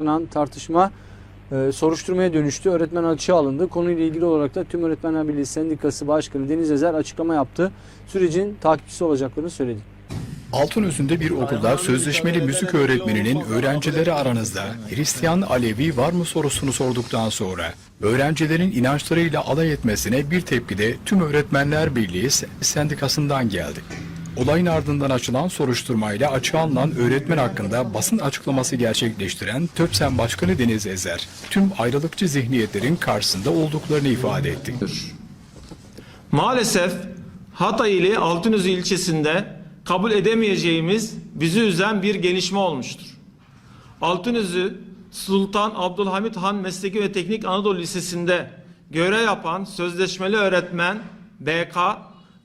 yaşanan tartışma e, soruşturmaya dönüştü. Öğretmen açığa alındı. Konuyla ilgili olarak da Tüm Öğretmenler Birliği Sendikası Başkanı Deniz Ezer açıklama yaptı. Sürecin takipçisi olacaklarını söyledi. Altınözü'nde bir okulda sözleşmeli müzik öğretmeninin öğrencileri aranızda Hristiyan Alevi var mı sorusunu sorduktan sonra öğrencilerin inançlarıyla alay etmesine bir tepki de tüm Öğretmenler Birliği sendikasından geldi. Olayın ardından açılan soruşturmayla açığa alınan öğretmen hakkında basın açıklaması gerçekleştiren TÖPSEN Başkanı Deniz Ezer, tüm ayrılıkçı zihniyetlerin karşısında olduklarını ifade etti. Maalesef Hatay ili Altınözü ilçesinde kabul edemeyeceğimiz bizi üzen bir gelişme olmuştur. Altınözü Sultan Abdülhamit Han Mesleki ve Teknik Anadolu Lisesi'nde görev yapan sözleşmeli öğretmen BK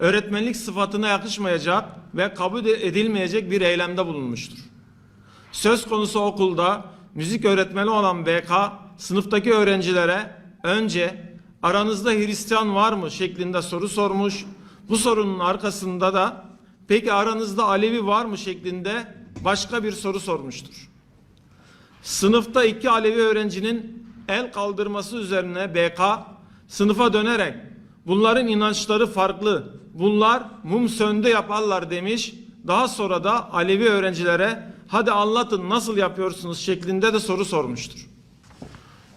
öğretmenlik sıfatına yakışmayacak ve kabul edilmeyecek bir eylemde bulunmuştur. Söz konusu okulda müzik öğretmeni olan BK sınıftaki öğrencilere önce aranızda Hristiyan var mı şeklinde soru sormuş. Bu sorunun arkasında da peki aranızda Alevi var mı şeklinde başka bir soru sormuştur. Sınıfta iki Alevi öğrencinin el kaldırması üzerine BK sınıfa dönerek bunların inançları farklı. Bunlar mum söndü yaparlar demiş. Daha sonra da Alevi öğrencilere hadi anlatın nasıl yapıyorsunuz şeklinde de soru sormuştur.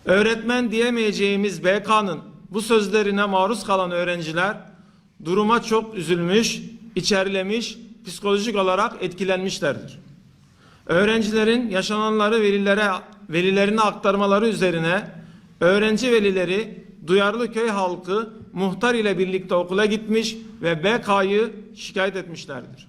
Öğretmen diyemeyeceğimiz BK'nın bu sözlerine maruz kalan öğrenciler duruma çok üzülmüş, içerlemiş, psikolojik olarak etkilenmişlerdir. Öğrencilerin yaşananları velilere velilerine aktarmaları üzerine öğrenci velileri duyarlı köy halkı muhtar ile birlikte okula gitmiş ve BK'yı şikayet etmişlerdir.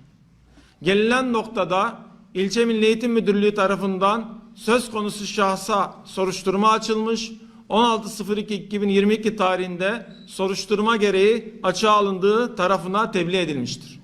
Gelinen noktada İlçe Milli Eğitim Müdürlüğü tarafından söz konusu şahsa soruşturma açılmış. 16.02.2022 tarihinde soruşturma gereği açığa alındığı tarafına tebliğ edilmiştir.